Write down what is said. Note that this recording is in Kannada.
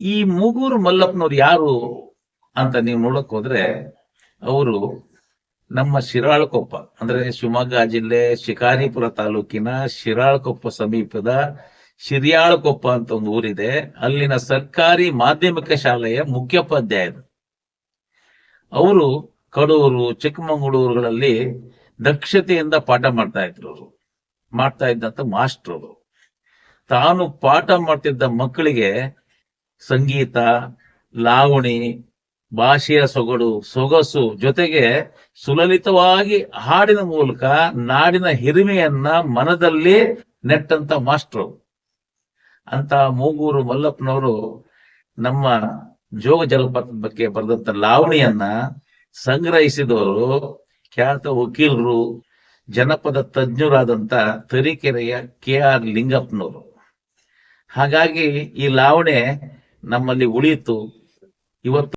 ಈ ಮೂಗೂರು ಮಲ್ಲಪ್ಪನವ್ರು ಯಾರು ಅಂತ ನೀವು ನೋಡಕ್ ಹೋದ್ರೆ ಅವರು ನಮ್ಮ ಶಿರಾಳಕೊಪ್ಪ, ಅಂದ್ರೆ ಶಿವಮೊಗ್ಗ ಜಿಲ್ಲೆ ಶಿಕಾರಿಪುರ ತಾಲೂಕಿನ ಶಿರಾಳಕೊಪ್ಪ ಸಮೀಪದ ಶಿರಿಯಾಳಕೊಪ್ಪ ಅಂತ ಒಂದು ಊರಿದೆ. ಅಲ್ಲಿನ ಸರ್ಕಾರಿ ಮಾಧ್ಯಮಿಕ ಶಾಲೆಯ ಮುಖ್ಯೋಪಾಧ್ಯಾಯರು ಅವರು ಕಡೂರು, ಚಿಕ್ಕಮಗಳೂರುಗಳಲ್ಲಿ ದಕ್ಷತೆಯಿಂದ ಪಾಠ ಮಾಡ್ತಾ ಇದ್ರು ಅವರು. ಮಾಡ್ತಾ ಇದ್ದಂತ ಮಾಸ್ಟರ್ ಅವರು. ತಾನು ಪಾಠ ಮಾಡ್ತಿದ್ದ ಮಕ್ಕಳಿಗೆ ಸಂಗೀತ, ಲಾವಣಿ, ಭಾಷೆಯ ಸೊಗಡು, ಸೊಗಸು ಜೊತೆಗೆ ಸುಲಲಿತವಾಗಿ ಹಾಡಿನ ಮೂಲಕ ನಾಡಿನ ಹಿರಿಮೆಯನ್ನ ಮನದಲ್ಲಿ ನೆಟ್ಟಂತ ಮಾಸ್ಟ್ರು. ಅಂತ ಮೂಗೂರು ಮಲ್ಲಪ್ಪನವರು ನಮ್ಮ ಜೋಗ ಜಲಪಾತದ ಬಗ್ಗೆ ಬರೆದಂತ ಲಾವಣಿಯನ್ನ ಸಂಗ್ರಹಿಸಿದವರು ಖ್ಯಾತ ವಕೀಲರು, ಜನಪದ ತಜ್ಞರಾದಂತ ತರೀಕೆರೆಯ ಕೆ ಆರ್ ಲಿಂಗಪ್ಪನವರು. ಹಾಗಾಗಿ ಈ ಲಾವಣೆ ನಮ್ಮಲ್ಲಿ ಉಳಿಯಿತು. ಇವತ್ತು